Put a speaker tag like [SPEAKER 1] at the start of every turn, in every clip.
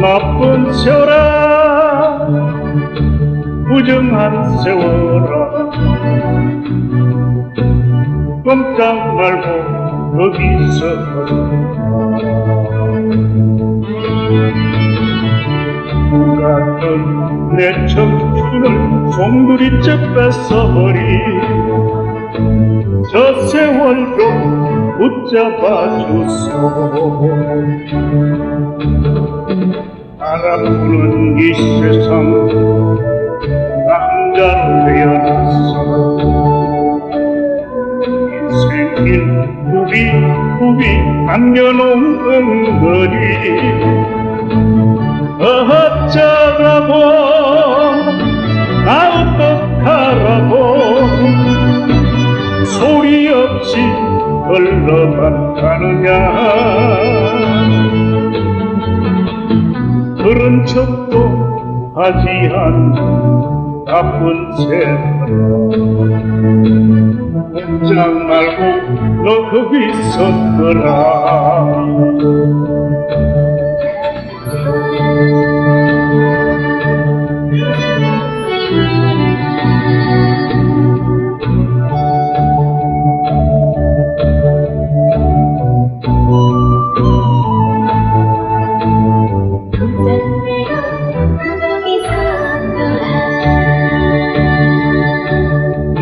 [SPEAKER 1] 나쁜 세월아 부정한 세월아. 꼼짝 말고 거기서 같은 내 청춘을 송두리째 뺏어버린 저 세월 좀 붙잡아 주소. 부는 이 세상 남자로 태어났어 인생길 후비 후비 남겨놓은 응거리 어쩌라고 나 어떡하라고 소리 없이 흘러만 가느냐. 그런 척도 하지 않는 나쁜 새끼 혼장 말고 너 거기 있었더라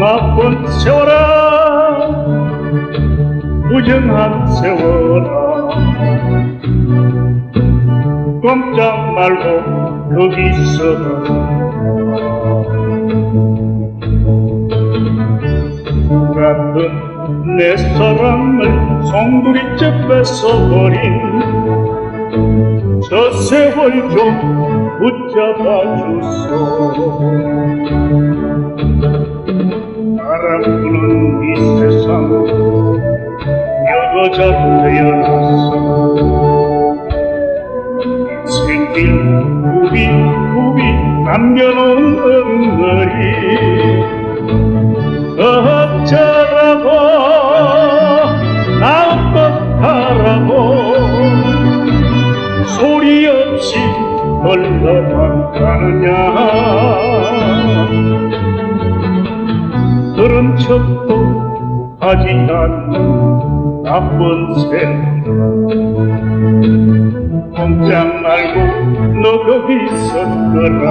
[SPEAKER 1] 나쁜 세월아 부정한 세월아. 꼼짝 말고 거기 있어라 같은 내 사랑을 송두리째 뺏어버린 저 세월 좀 붙잡아 주소 여자로 태어났어 생길 우비 우비 남겨놓은 엉거리 어쩌라고 나 어떡하라고 소리 없이 흘러만 가느냐 그런 척도 하지 않는 나쁜 새끼 꼼짝 말고 너 거기 있었더라.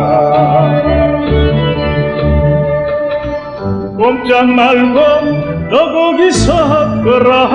[SPEAKER 1] 꼼짝 말고 너 거기 있었더라